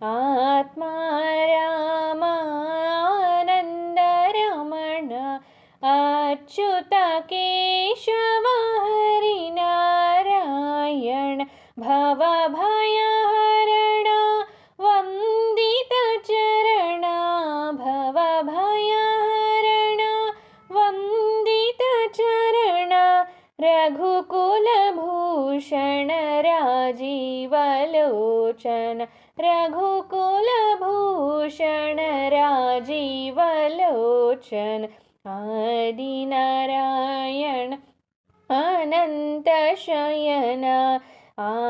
आत्मा रामानन्द रमण अच्युत केशव हरिनारायण भवभयहरण वन्दितचरण भवभयहरण वन्दितचरण रघुकुलभूषण राजीवलोचन रघुकुलभूषण राजीवलोचन आदिनारायण अनन्तशयन आदिनारायण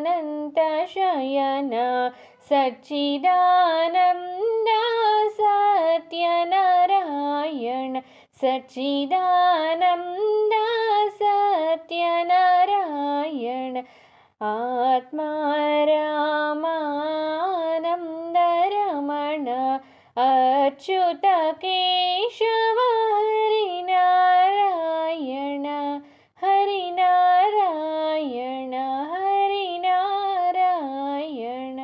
अनन्तशयन सच्चिदानन्दा सत्यनारायण सच्चिदानन्दा सत्यनारायण आत्मा रामानन्दरमण अच्युत केशव हरिनारायण हरिनारायण। हरिनारायण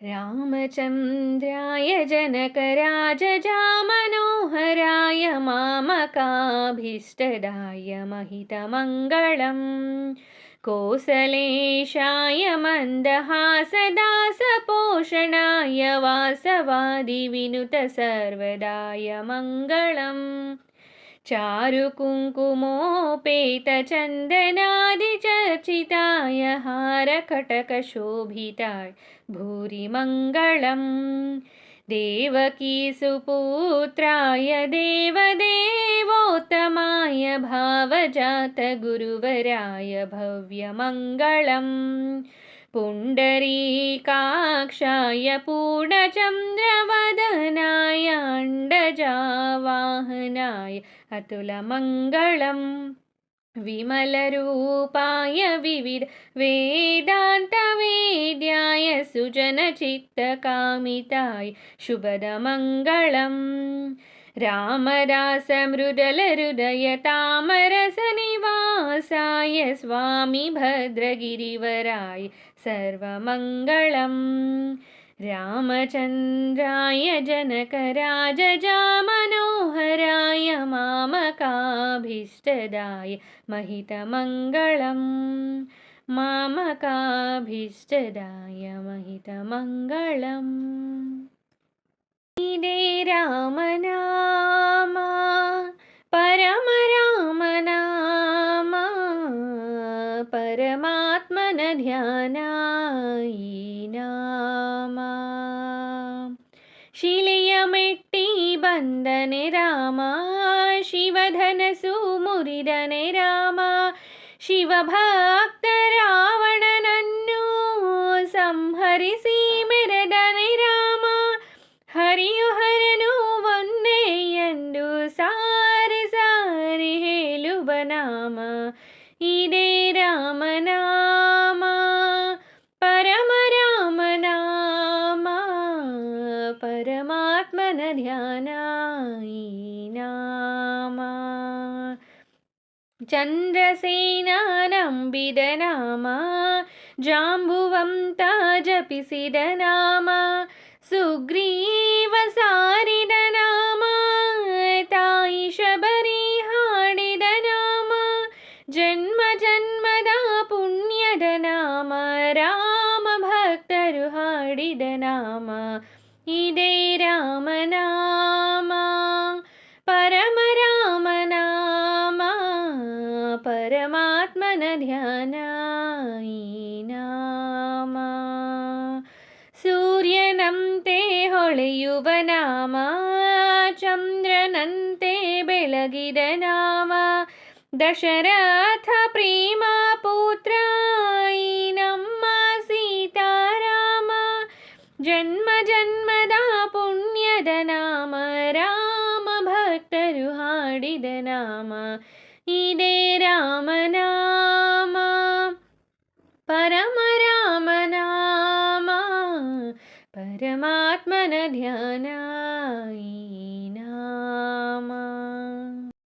रामचन्द्राय जनकराजजामनोहराय मामकाभीष्टदाय महितमङ्गलम्। कोसलेशाय मन्दहासदासपोषणाय वासवादिविनुत सर्वदाय मङ्गलम्। चारुकुङ्कुमोपेतचन्दनादिचर्चिताय हारकटकशोभिताय भूरि मङ्गलम् देवकीसुपुत्राय देवदेवोत्तमाय भावजातगुरुवराय भव्यमङ्गलम्। पुण्डरीकाक्षाय पूर्णचन्द्रवदनाय अण्डजावाहनाय अतुलमङ्गलम् विमलरूपाय विविध वेदान्तवेद्याय सुजनचित्तकामिताय शुभदमङ्गलम्। रामदासमृदलहृदय तामरसनिवासाय स्वामी भद्रगिरिवराय सर्वमङ्गलम् रामचन्द्राय जनकराजजामनोहराय मामकाभीष्टदाय महितमङ्गलम्। मामकाभीष्टदाय महितमङ्गलम्। इदे रामनामा परम रामनामा परमात्मन ध्यानायि ಬಂದನೆ ರಾಮ ಶಿವಧನಸು ಮುರಿದನೆ ರಾಮ ಶಿವಭಕ್ತ ರಾವಣನನ್ನು ಸಂಹರಿಸಿ ಮೆರೆದನೆ ರಾಮ ಹರಿಯು ಹರನು ಒಂದೇ ಎಂದು ಸಾರಿ ಸಾರಿ ಹೇಳುವ ನಾಮ ಇದೇ ರಾಮನಾಮ ಪರಮ ರಾಮನಾಮ ಪರಮಾತ್ಮನ ಧ್ಯಾನ चन्द्रसेनानम्बिदनामा जाम्बुवंता जपिस नाम सुग्रीवसारिदनाम तायिषबरी हाडिदनाम जन्म जन्मदा पुण्यदनाम राम भक् हाडिदनाम इद राम ಸೂರ್ಯನಂತೆ ಹೊಳೆಯುವ ನಾಮ ಚಂದ್ರನಂತೆ ಬೆಳಗಿದ ನಾಮ. ದಶರಥ ಪ್ರೇಮ ಪುತ್ರ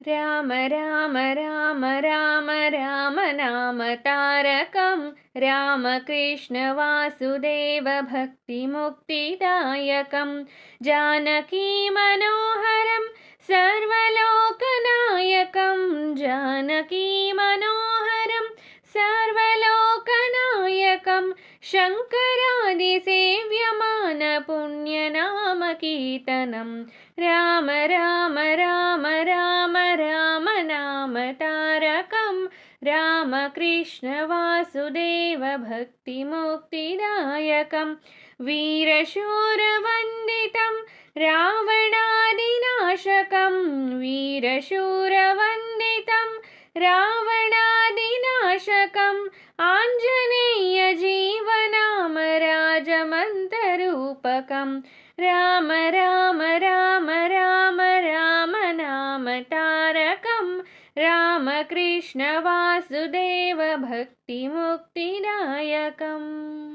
राम राम राम राम राम नाम तारकं रामकृष्णवासुदेवभक्तिमुक्तिदायकं जानकी मनोहरं सर्वलोकनायकं जानकी मनोहरं सर्वलोकनायकम्। शङ्करादिसेव्यमानपुण्यनामकीर्तनं राम राम राम राम राम नाम तारकं। रामकृष्णवासुदेव भक्तिमुक्तिदायकं। वीरशूरवन्दितं रावणादिनाशकं। वीरशूरवन्दितं रावणादिनाशकम् राजमन्तरूपकं राम राम राम राम राम नाम तारकं रामकृष्णवासुदेव भक्तिमुक्तिदायकम्।